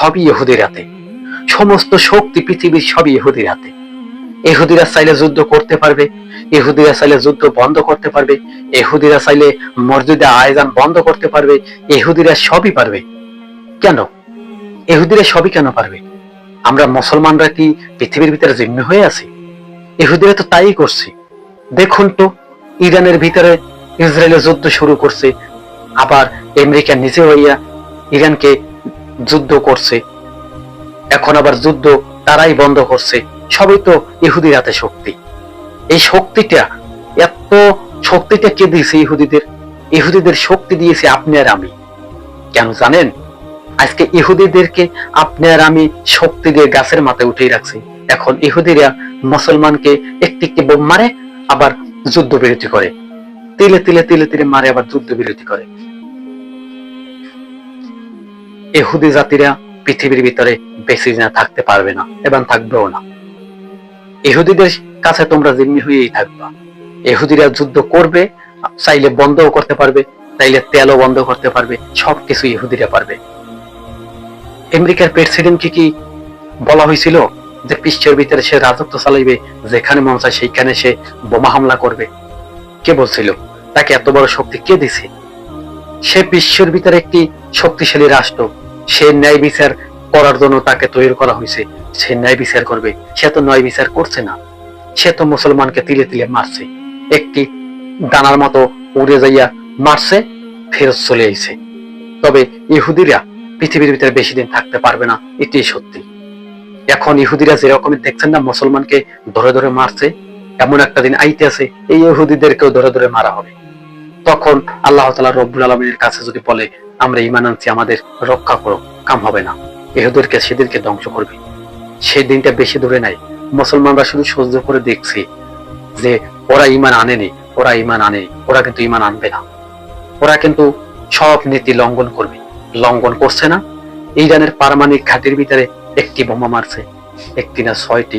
সবই ইহুদির হাতে। সমস্ত শক্তি পৃথিবীর সবই ইহুদির হাতে। ইহুদিরা চাইলে যুদ্ধ করতে পারবে, ইহুদিরা চাইলে যুদ্ধ বন্ধ করতে পারবে, ইহুদিরা চাইলে মসজিদে আয়োজন বন্ধ করতে পারবে, ইহুদিরা সবই পারবে। কেন? ইহুদিরা সবই কেন পারবে? আমরা মুসলমানরা কি পৃথিবীর ভিতরে জিম্মি হয়ে আছি? ইহুদিরা তো তাই করছে। দেখুন তো, ইরানের ভিতরে ইসরায়েলের যুদ্ধ শুরু করছে, আবার আমেরিকা নিজে হইয়া ইরানকে যুদ্ধ করছে। এখন আবার যুদ্ধ তারাই বন্ধ করছে। সবই তো ইহুদির হাতে শক্তি। এই শক্তিটা, এত শক্তিটা কে দিয়েছে ইহুদিদের? ইহুদিদের শক্তি দিয়েছে আপনি আর আমি। কেন জানেন? আজকে ইহুদিদেরকে আপনি আর আমি শক্তি দিয়ে গাছের মাথায় উঠিয়ে রাখছি। এখন ইহুদিরা মুসলমানকে একটি একটি বোম মারে, আবার যুদ্ধ বিরতি করে। তিলে তিলে তিলে তিলে মারে, আবার যুদ্ধ বিরতি করে। ইহুদি জাতিরা পৃথিবীর ভিতরে বেশি আর থাকতে পারবে না, এবং থাকবেও না। ইহুদিদের কাছে তোমরা জিম্মি হয়েই থাকবা। ইহুদিরা যুদ্ধ করবে, চাইলে বন্ধও করতে পারবে, চাইলে তেলও বন্ধ করতে পারবে, সবকিছু ইহুদিরা পারবে। আমেরিকার প্রেসিডেন্টকে কি বলা হয়েছিল যে বিশ্বের ভিতরে সে রাজত্ব চালাইবে, যেখানে মন চায় সেইখানে সে বোমা হামলা করবে? কে বলছিল? তাকে এত বড় শক্তি কে দিছে? সে বিশ্বের ভিতরে একটি শক্তিশালী রাষ্ট্র, সে ন্যায় বিচার করার জন্য তাকে তৈরি করা হয়েছে। সে ন্যায় বিচার করবে। সে তো ন্যায় বিচার করছে না। সে তো মুসলমানকে তিলে তিলে মারছে। একটি দানার মতো উড়ে যাইয়া মারছে, ফেরত চলে আইছে। তবে ইহুদিরা পৃথিবীর ভিতরে বেশি দিন থাকতে পারবে না, এটাই সত্যি। এখন ইহুদিরা যেরকম দেখছেন না, মুসলমানকে ধরে ধরে মারছে, এমন একটা দিন আইতে আছে, এই ইহুদিদেরকেও ধরে ধরে মারা হবে। তখন আল্লাহ তালা রব্বুল আলমীর কাছে যদি বলে আমরা ইমান আনছি, আমাদের রক্ষা করো, কাম হবে না। ইহুদেরকে সেদিনকে ধ্বংস করবে। সেই দিনটা বেশি দূরে নাই। মুসলমানরা শুধু সহ্য করে দেখছে যে ওরা ইমান আনেনি, ওরা ইমান আনেনি, ওরা কিন্তু ইমান আনবে না। ওরা কিন্তু সব নীতি লঙ্ঘন করবে। লঙ্ঘন করছে না। ইরানের পারমাণবিক ঘাটির ভিতরে একটি বোমা মারছে, একটি না ছয়টি।